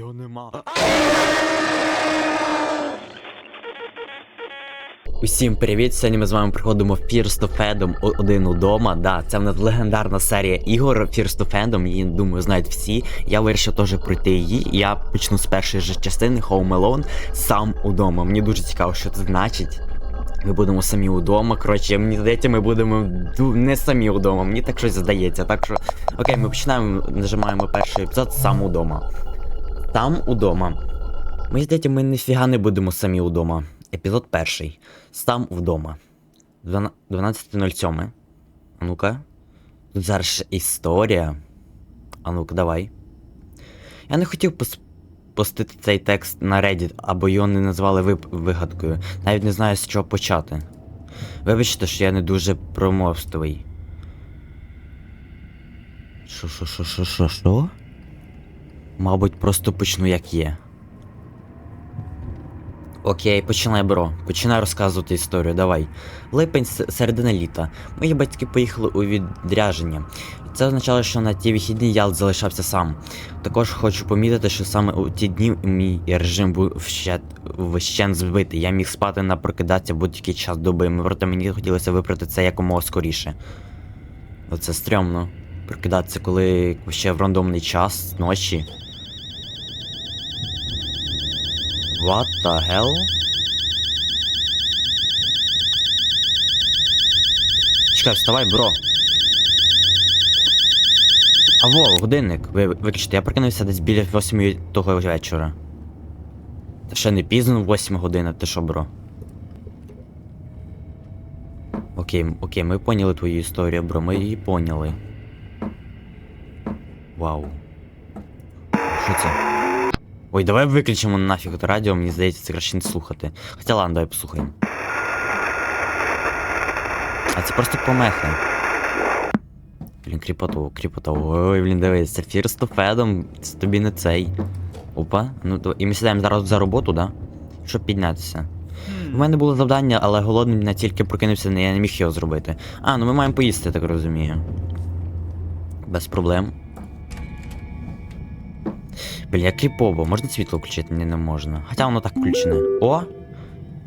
Його нема. Усім привіт! Сьогодні ми з вами приходимо в First of Fandom один удома. Да, це в нас легендарна серія ігор First of Fandom, її, думаю, знають всі. Я вирішив теж пройти її. Я почну з першої же частини Home Alone сам удома. Мені дуже цікаво, що це значить. Ми будемо самі удома. Коротше, мені здається, ми будемо не самі удома. Мені так щось здається. Так що, окей, ми починаємо, нажимаємо перший епізод сам удома. Там удома. Мені здається, ми ніфіга не будемо самі удома. Епізод перший. Сам вдома. 12.07. А ну-ка. Тут зараз ще історія. А ну-ка, давай. Я не хотів пос- постити цей текст на Reddit, або його не назвали вип- вигадкою. Навіть не знаю, з чого почати. Вибачте, що я не дуже промовстовий. Що, що, що, що, що, що? Мабуть, просто почну як є. Окей, починай, бро. Починай розказувати історію, давай. Липень середина літа. Мої батьки поїхали у відрядження. Це означало, що на ті вихідні я залишався сам. Також хочу помітити, що саме у ті дні мій режим був вщент збитий. Я міг спати на прокидатися будь-який час доби, проте мені хотілося виправити це якомога скоріше. Оце стрьомно. Прокидатися, коли ще в рандомний час ночі. What the hell? Чекай, вставай, бро. Аво, годинник. Ви, виключте, я прокинувся десь біля 8 того вечора. Та ще не пізно 8 година, ти що, бро? Окей, окей, ми поняли твою історію, бро, ми її поняли. Вау. Що це? Ой, давай виключимо нафіг це радіо, мені здається, це краще не слухати. Хоча ладно, давай послухаємо. А це просто помехи. Блін, кріпотово, кріпотово. Ой, блін, дивись, це First of Fedom, це тобі не цей. Опа. Ну, то, і ми сідаємо зараз за роботу, да? Щоб піднятися. У мене було завдання, але голодним я тільки прокинувся, я не міг його зробити. А, ну ми маємо поїсти, я так розумію. Без проблем. Бля, як кріпово, можна світло включити? Ні, не можна. Хоча воно так включене. О!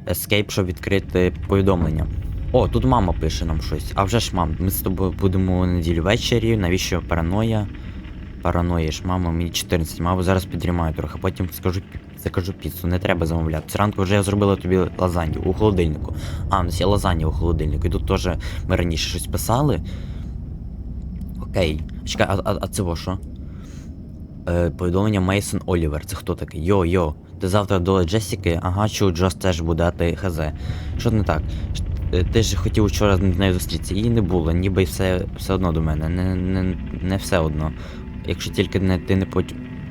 Escape, щоб відкрити повідомлення. О, тут мама пише нам щось. А вже ж мам, ми з тобою будемо неділю ввечері. Навіщо параноя? Параноя мама, мені 14, мабуть, зараз підрімаю трохи, потім скажу закажу піцу, не треба замовляти. Зранку вже я зробила тобі лазанью у холодильнику. А, у нас є лазанья у холодильнику. І тут теж ми раніше щось писали. Окей. Чекай, а, а, а це во що? Е, повідомлення Мейсон Олівер. Це хто такий? Йо-йо. Ти завтра до Джесіки? Ага, чу, Джос теж буде, а ти хз. Що не так? Е, Ти ж хотів вчора з нею зустрітися, її не було, ніби все, все одно до мене. Не, не, не все одно. Якщо тільки не, ти не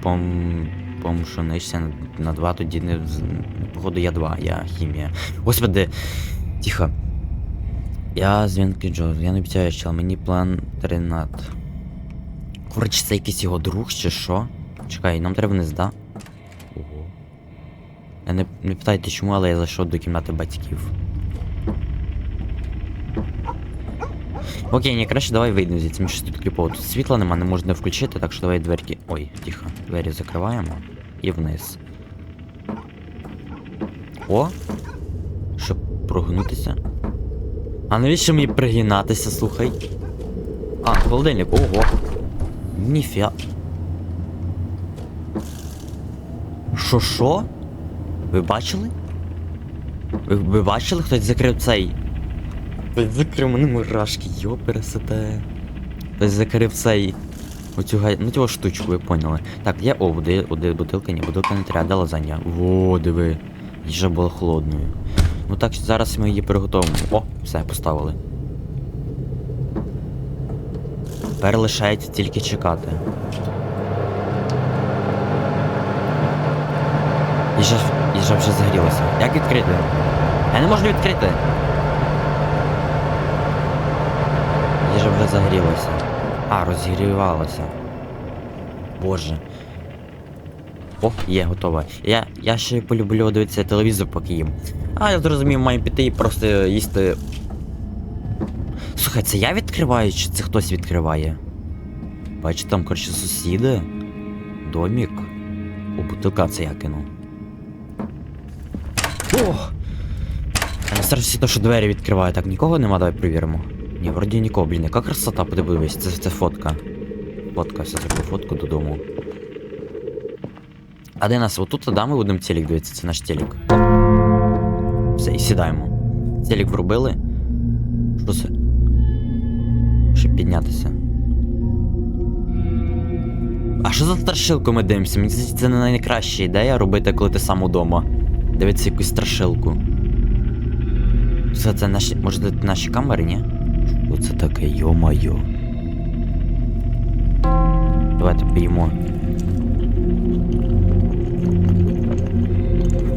пом... помшонишся на, на два, тоді не походу я два, я хімія. Господи, тихо. Я дзвінки Джо, я не обіцяю, що мені план 13. Коротше, це якийсь його друг чи що? Чекай, нам треба вниз, да? Ого. Я не, не питайте чому, але я зайшов до кімнати батьків. Окей, ні, краще давай вийдемо звідси, мені щось тут кліпово. Тут світла нема, не можна включити, так що давай дверки. Ой, тихо. Двері закриваємо і вниз. О! Щоб прогнутися. А навіщо мені пригинатися, слухай? А, холодильник, ого. Ніфіа. Що що? Ви бачили? Ви, ви бачили, хтось закрив цей. Хтось закрив мене мурашки, йо пересете. Хтось закрив цей. Оцю гай... Ну цю штучку, ви поняли. Так, є. О, буде, буде бутилка, ні, бутилка не треба, де лазання. Во, диви. Їжа була холодною. Ну так, зараз ми її приготуємо. О, все, поставили. Тепер лишається тільки чекати. Їжа, їжа вже загрілася. Як відкрити? Я не можу відкрити. Їжа вже загрілася. А, розігрівалася. Боже. О, є, готова. Я, я ще полюблю дивитися телевізор, поки їм. А, я зрозумів, маю піти і просто їсти. Слухай, це я відкриваю, чи це хтось відкриває? Бачу, там, коротше, сусіди. Домік. О, бутилка це я кинув. Ох! Я не то, що двері відкриваю. Так, нікого нема, давай перевіримо. Ні, вроді нікого, блін, яка красота, подивись, це, це фотка. Фотка, все зроблю фотку додому. А де нас? Отут, да, ми будемо телек дивитися, це наш телек. Все, і сідаємо. Телек врубили. Що це? Піднятися. А що за страшилку ми дивимося? Мені здається, це не найкраща ідея робити, коли ти сам удома. Дивитися якусь страшилку. Це, це наші. Може це наші камери, ні? Що це таке, йо-майо. Давайте поїмо.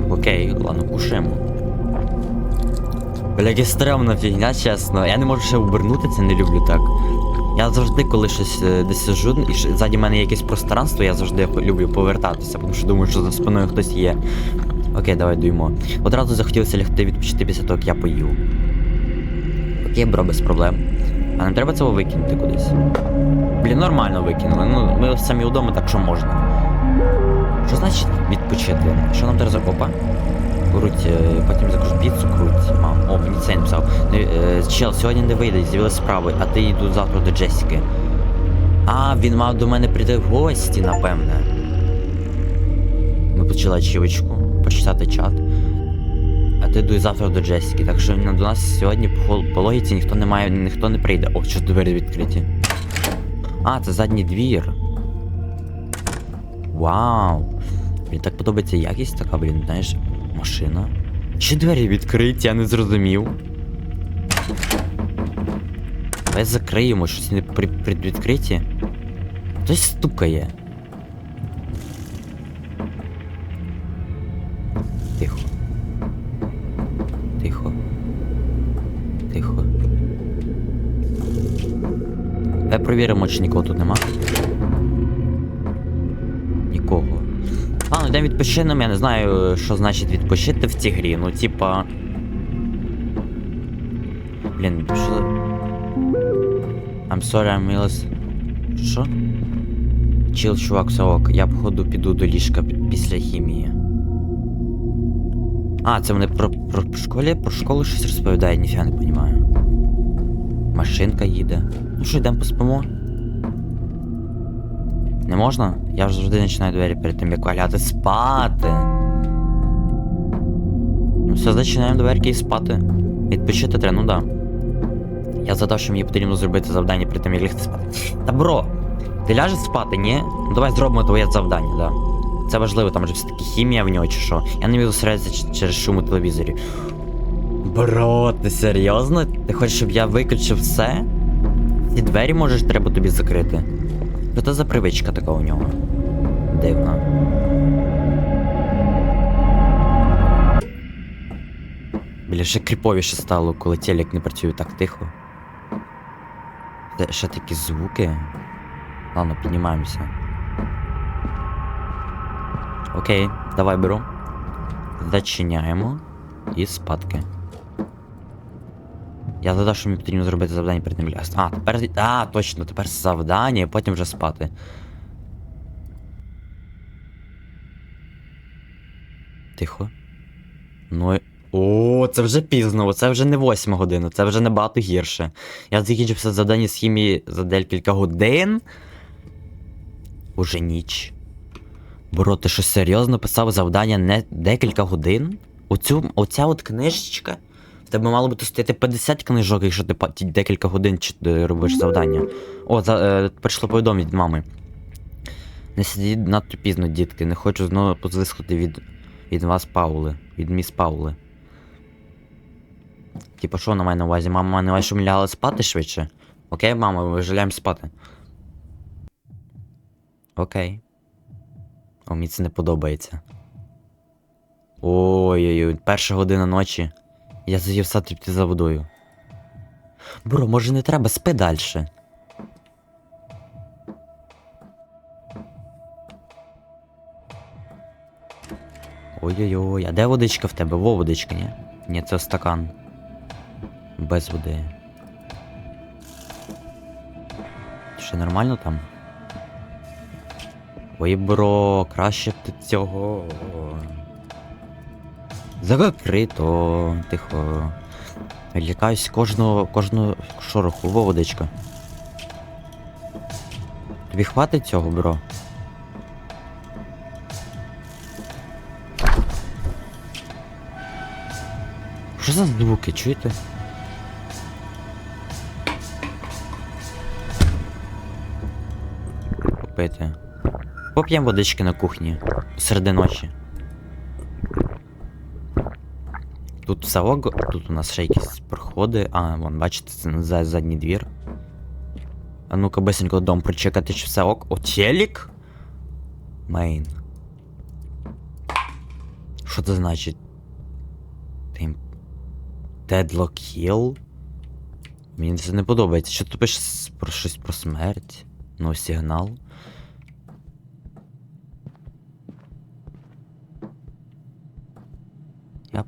Окей, ладно, кушаємо. Бля, яке стрьомна фігня, чесно. Я не можу ще обернутися, не люблю так. Я завжди, коли щось е, десь сижу, і ззаді мене якесь пространство, я завжди люблю повертатися, тому що думаю, що за спиною хтось є. Окей, давай дуємо. Одразу захотілося лягти відпочити після того, як я поїв. Окей, бро, без проблем. А не треба цього викинути кудись. Блін, нормально викинули. Ну, ми самі вдома, так що можна. Що значить відпочити? Що нам треба за опа? Круть, е, потім закажу піцу, круть. Мам. О, мені це написав. Е, Чел, сьогодні не вийде, з'явилися справи, а ти йду завтра до Джесіки. А, він мав до мене прийти в гості, напевне. Ми почали чівочку, почитати чат. А ти йду завтра до Джесіки, так що до нас сьогодні по логіці ніхто не має, ніхто не прийде. О, що двері відкриті. А, це задній двір. Вау. Мені так подобається якість така, блін, знаєш, машина. Чи двері відкриті, я не зрозумів. Давай закриємо, щось не при, предвідкриті. Хтось стукає. Тихо. Тихо. Тихо. Давай провіримо, чи нікого тут нема. Нікого. А, ну йдемо відпочинемо, я не знаю, що значить відпочити в цій грі. Ну, типа. Блін, що. I'm sorry, I'm Milos. Що? Чил, чувак, совок. Я походу піду до ліжка після хімії. А, це вони про, про школі, про школу щось розповідають, ніфіга не розумію. Машинка їде. Ну що, йдемо поспимо? Не можна? Я ж завжди починаю двері перед тим, як лягати спати. Ну все, зачинаємо дверки і спати. Відпочити треба, ну да. Я задав, що мені потрібно зробити завдання перед тим, як лягти спати. Та бро, ти ляжеш спати, ні? Ну давай зробимо твоє завдання, да. Це важливо, там же все-таки хімія в нього чи що. Я не міг зосередитися через шум у телевізорі. Бро, ти серйозно? Ти хочеш, щоб я виключив все? Ці двері можеш треба тобі закрити. Що це за привичка така у нього? Дивна. Бля, ще кріповіше стало, коли телек не працює так тихо. Це ще такі звуки. Ладно, піднімаємося. Окей, давай беру. Зачиняємо. І спадки. Я задав, що мені потрібно зробити завдання перед ним лясти. А, тепер. А, точно, тепер завдання, і потім вже спати. Тихо. Ну. О, це вже пізно, це вже не восьма година, це вже набагато гірше. Я закінчив все завдання з хімії за декілька годин. Уже ніч. Бро, ти що серйозно писав завдання не декілька годин? Оцю, оця от книжечка. В тебе мало бути стояти 50 книжок, якщо ти декілька годин чи- робиш завдання. О, за, е, прийшло повідомлення від мами. Не сидіть надто пізно, дітки. Не хочу знову позискати від, від вас Паули. Від міс Паули. Типа, що вона має на увазі? Мама має на увазі, що ми спати швидше? Окей, мама, ми вже спати. Окей. О, мені це не подобається. Ой-ой-ой, перша година ночі. Я заїв сад за водою. Бро, може не треба, спи далі. Ой-ой-ой, а де водичка в тебе? Во водичка, ні? Ні, це стакан. Без води. Ще нормально там? Ой, бро, краще б ти цього. Закрито, тихо. Лякаюсь кожного, кожного шороху, Во, водичка. Тобі хватить цього, бро? Що за звуки, чуєте? Попити. Поп'ємо водички на кухні. Серед ночі. Тут все тут у нас ще якісь проходи. А, вон, бачите, це за задній двір. А ну-ка, бисенько дом прочекати, чи все ок. О, телек? Мейн. Що це значить? Тим... Deadlock Hill? Мені це не подобається. Що ти пишеш про щось про смерть? Ну, сигнал.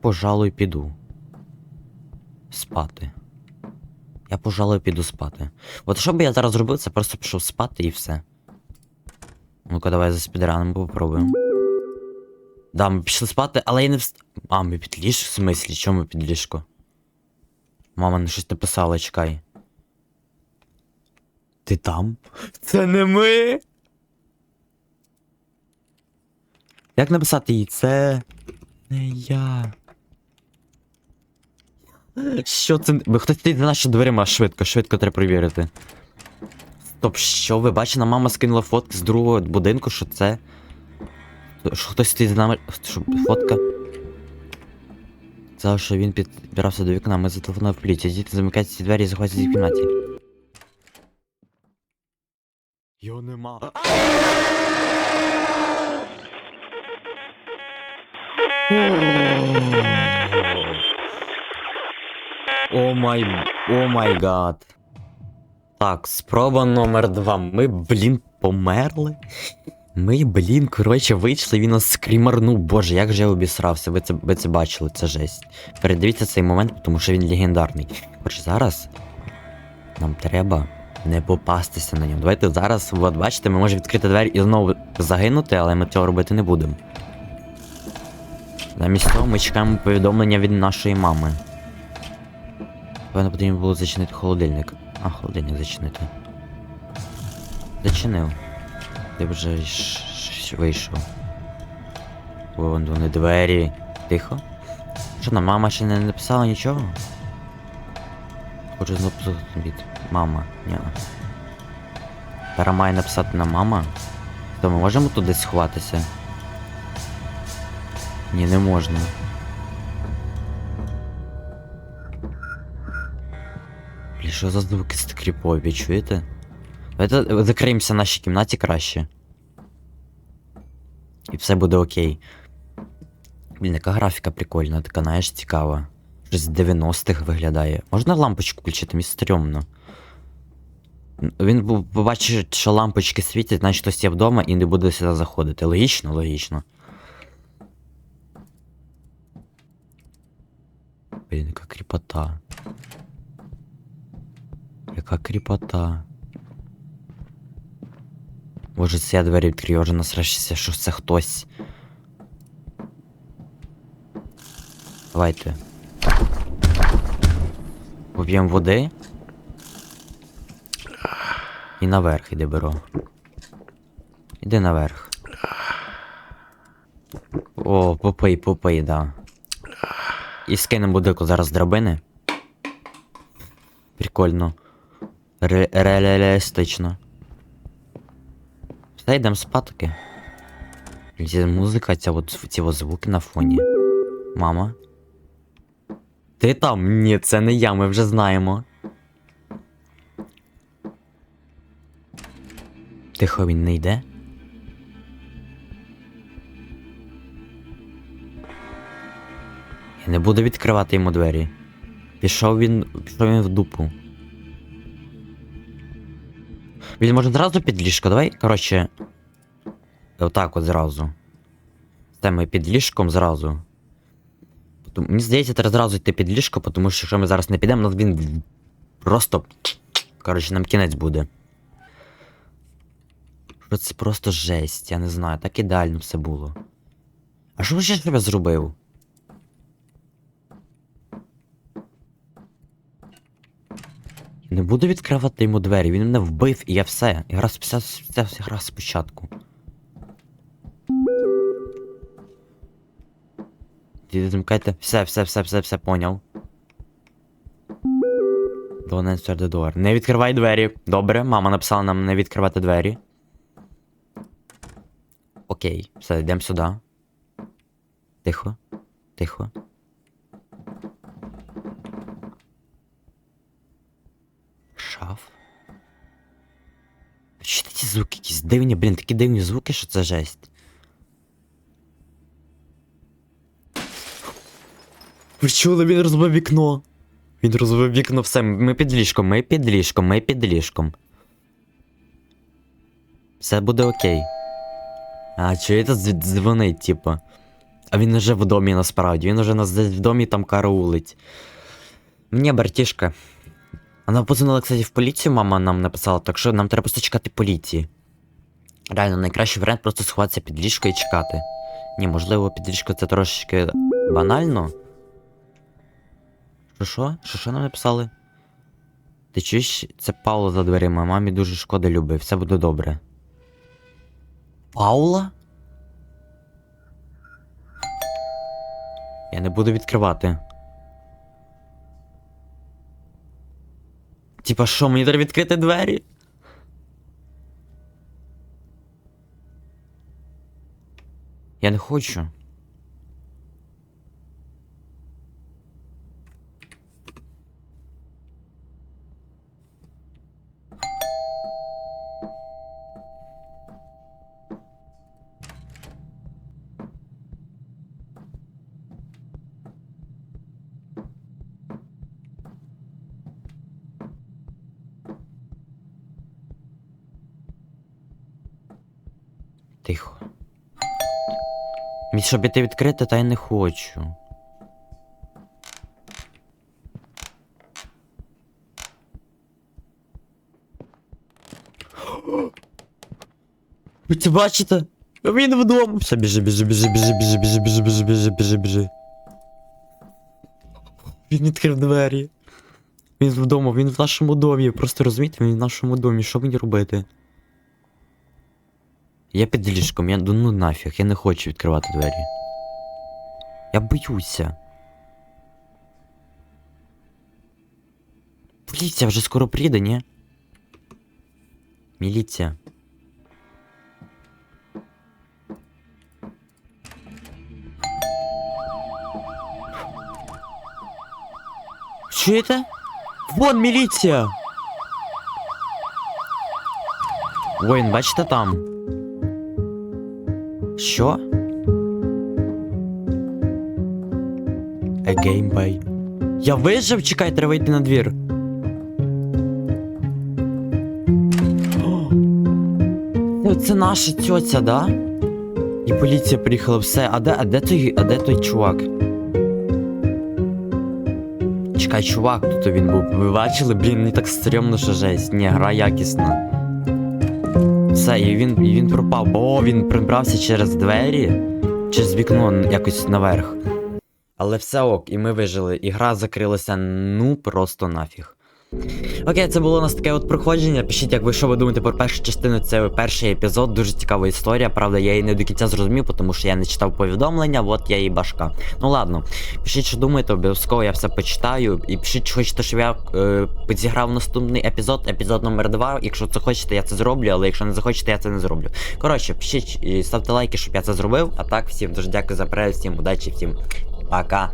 Пожалуй, піду. Спати. Я, пожалуй, піду спати. От що би я зараз зробив, це просто пішов спати і все. Ну-ка, давай за спідраном попробуємо. Да, ми пішли спати, але я не вст... А, ми під ліж? В смислі, чому ми під ліжко? Мама не щось написала, чекай. Ти там? Це не ми. Як написати їй? Це. Не я. Що це? Ви хтось стоїть за наші дверима швидко, швидко треба перевірити. Стоп, що ви бачите, мама скинула фотки з другого будинку, що це. Що хтось стоїть за нами. Що фотка. Сказав, що він підбирався до вікна, ми зателефонували в поліцію. Діти замикайте ці двері і заходять в кімнаті. Його нема. О май. О май гад. Так, спроба номер два. Ми, блін, померли. Ми, блін, коротше, вийшли, він нас скрімарнув. Боже, як же я обісрався. Ви це, ви це бачили, це жесть. Передивіться цей момент, тому що він легендарний. Коротше, зараз нам треба не попастися на нього. Давайте зараз, от бачите, ми можемо відкрити двері і знову загинути, але ми цього робити не будемо. Замість того ми чекаємо повідомлення від нашої мами. Певно, потрібно було зачинити холодильник. А, холодильник зачинити. Зачинив. Ти вже вийшов. Вон вони двері. Тихо. Що там, мама ще не написала нічого? Хочу знову від. Мама. Ні. Тара має написати на мама. То ми можемо десь сховатися? Ні, не можна. Що за звуки скріпові, чуєте? Давайте закриємося в нашій кімнаті краще. І все буде окей. Блін, яка графіка прикольна, така, знаєш, цікава. Щось з 90-х виглядає. Можна лампочку включити, мені стрьомно. Він побачить, що лампочки світять, значить хтось є вдома і не буде сюди заходити. Логічно, логічно. Блін, яка кріпота. Яка кріпота. Боже, це я двері відкрию, вже насрашся, що це хтось. Давайте. Поп'ємо води. І наверх іди беру. Іди наверх. О, попий, попий, да. І скинемо будинку зараз драбини. Прикольно. Ре- Реалістично. Все, йдемо спадки. Музика, ця от, ці от звуки на фоні. Мама. Ти там? Ні, це не я, ми вже знаємо. Тихо, він не йде. Я не буду відкривати йому двері. Пішов він. Пішов він в дупу. Він може зразу під ліжко, давай, коротше. Отак от зразу. Стемо під ліжком зразу. Мені здається, треба зразу йти під ліжко, тому що якщо ми зараз не підемо, нас він просто. Коротше, нам кінець буде. Це просто жесть, я не знаю, так ідеально все було. А що ще я зробив? Не буду відкривати йому двері, він мене вбив і я все. І гра гра спочатку. Діти, замкайте. Все, все, все, все, все, поняв. Don't answer. Не відкривай двері. Добре, мама написала нам не відкривати двері. Окей, все, йдемо сюди. Тихо. Тихо. Ці звуки якісь дивні, блін, такі дивні звуки, що це жесть. Ви чули, він розбив вікно. Він розбив вікно, все, ми під ліжком, ми під ліжком, ми під ліжком. Все буде окей. А, чуєте, дз- дзвонить, типа. А він уже в домі насправді, він уже нас десь в домі там караулить. Мені, братішка. Вона позвонила, кстати, в поліцію, мама нам написала, так що нам треба просто чекати поліції. Реально, найкращий варіант просто сховатися під ліжко і чекати. Ні, можливо, під ліжко це трошечки банально. Що що? Що що нам написали? Ти чуєш, це Паула за дверима, мамі дуже шкода люби, все буде добре. Паула? Я не буду відкривати. Типа що, мені треба відкрити двері? Я не хочу. Тихо. Щоб іти відкрити, та я не хочу. Ви це бачите? Він вдома. Все, біжи, біжи, біжи, біжи, біжи, біжи, біжи, біжи, біжи, біжи, біжи. Він відкрив двері. Він вдома, він в нашому домі. Просто розумієте, він в нашому домі. Що мені робити? Я під ліжком, я ну нафіг, я не хочу відкривати двері. Я боюся. Поліція вже скоро прийде, ні? Міліція. Чуєте? Вон міліція! Воїн, бачите там? Що? A game by. Я вижив, чекай, треба йти на двір. О, Це, це наша тьоця, да? І поліція приїхала, все. А де, а де той, а де той чувак? Чекай, чувак, тут він був. Ви бачили? Блін, мені так стрьомно, що жесть. Ні, гра якісна. Все, і він, і він пропав. Бо він прибрався через двері, через вікно якось наверх. Але все ок, і ми вижили. І гра закрилася ну просто нафіг. Окей, це було у нас таке от проходження. Пишіть, як ви що ви думаєте про першу частину, це перший епізод, дуже цікава історія. Правда, я її не до кінця зрозумів, тому що я не читав повідомлення, от я її башка. Ну ладно, пишіть, що думаєте, обов'язково я все почитаю. І пишіть, чи хочете, щоб я е, підзіграв наступний епізод, епізод номер 2 Якщо це хочете, я це зроблю, але якщо не захочете, я це не зроблю. Коротше, пишіть і ставте лайки, щоб я це зробив. А так, всім дуже дякую за перегляд, всім удачі, всім пока.